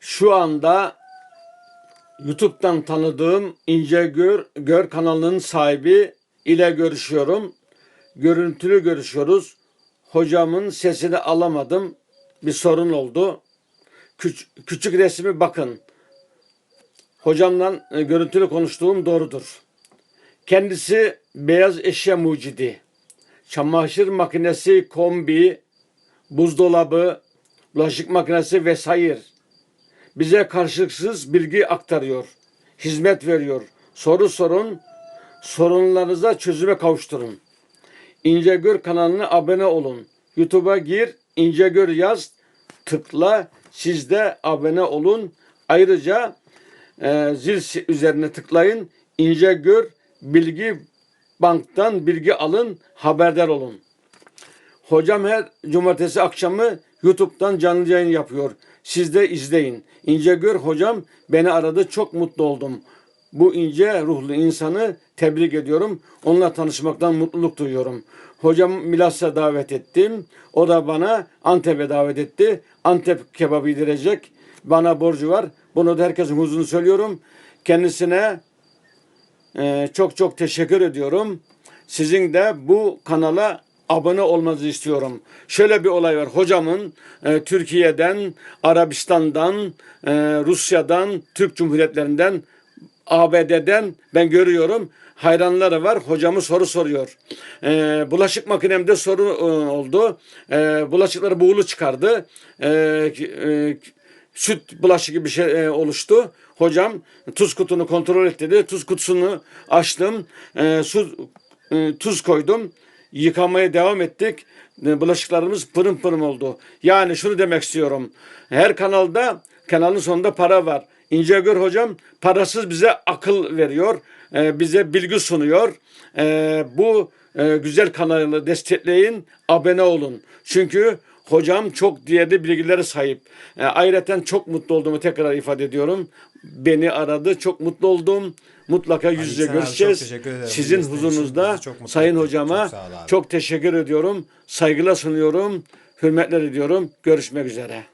Şu anda YouTube'dan tanıdığım İnce Gör, Gör kanalının sahibi ile görüşüyorum. Görüntülü görüşüyoruz. Hocamın sesini alamadım. Bir sorun oldu. Küç- küçük resmi bakın. Hocamla e, görüntülü konuştuğum doğrudur. Kendisi beyaz eşya mucidi. Çamaşır makinesi, kombi, buzdolabı, bulaşık makinesi vesaire bize karşılıksız bilgi aktarıyor. Hizmet veriyor. Soru sorun, sorunlarınıza çözüme kavuşturun. İncegör kanalına abone olun. YouTube'a gir, İncegör yaz, tıkla, siz de abone olun. Ayrıca e, zil üzerine tıklayın. İncegör bilgi banktan bilgi alın, haberdar olun. Hocam her cumartesi akşamı YouTube'dan canlı yayın yapıyor. Siz de izleyin. İncegör hocam beni aradı. Çok mutlu oldum. Bu ince ruhlu insanı tebrik ediyorum. Onunla tanışmaktan mutluluk duyuyorum. Hocam Milas'a davet ettim. O da bana Antep'e davet etti. Antep kebabı yedirecek. Bana borcu var. Bunu da herkesin huzurunu söylüyorum. Kendisine ee, çok çok teşekkür ediyorum. Sizin de bu kanala abone olmanızı istiyorum. Şöyle bir olay var. Hocamın e, Türkiye'den, Arabistan'dan, e, Rusya'dan, Türk Cumhuriyetlerinden, ABD'den ben görüyorum. Hayranları var. Hocamı soru soruyor. E, bulaşık makinemde soru e, oldu. E, bulaşıkları buğulu çıkardı. E, e, süt bulaşı gibi bir şey e, oluştu. Hocam tuz kutunu kontrol et dedi. Tuz kutusunu açtım. E, su, e, tuz koydum. Yıkamaya devam ettik. E, bulaşıklarımız pırım pırım oldu. Yani şunu demek istiyorum. Her kanalda kanalın sonunda para var. İncegör hocam parasız bize akıl veriyor. E, bize bilgi sunuyor. E, bu e, güzel kanalı destekleyin. Abone olun. Çünkü Hocam çok değerli bilgilere sahip. E, ayrıca çok mutlu olduğumu tekrar ifade ediyorum. Beni aradı. Çok mutlu oldum. Mutlaka yüz yüze görüşeceğiz. Sizin huzurunuzda Sayın ettin. hocama Çok çok teşekkür ediyorum. Saygılar sunuyorum. Hürmetler ediyorum. Görüşmek üzere.